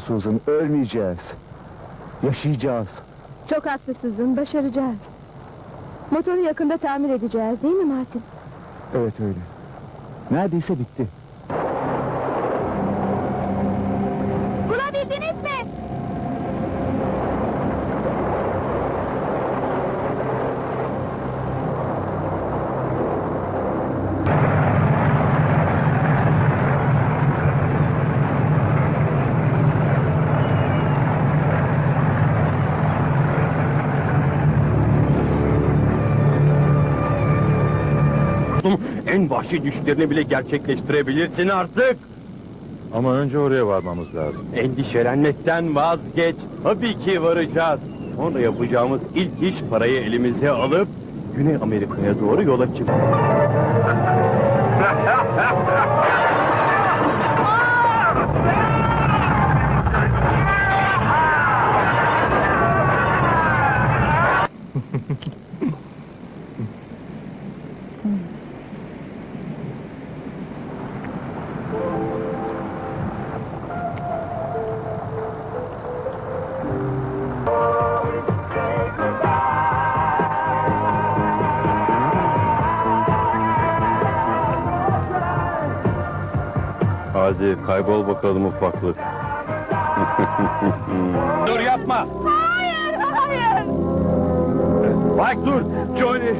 Susan, ölmeyeceğiz. Yaşayacağız. Çok haklı Susan, başaracağız. Motoru yakında tamir edeceğiz değil mi Martin? Evet öyle. Neredeyse bitti. En vahşi düşlerini bile gerçekleştirebilirsin artık. Ama önce oraya varmamız lazım. Endişelenmekten vazgeç. Tabii ki varacağız. Sonra yapacağımız ilk iş parayı elimize alıp Güney Amerika'ya doğru yola çık. Hadi kaybol bakalım ufaklık. Dur yapma. Hayır, hayır. Bak dur. Johnny.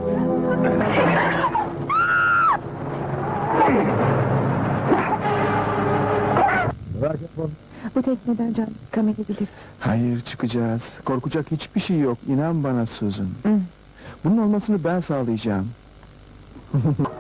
Bu tekneden can kam edebiliriz. Hayır çıkacağız. Korkacak hiçbir şey yok. İnan bana Susan. Hı. Bunun olmasını ben sağlayacağım.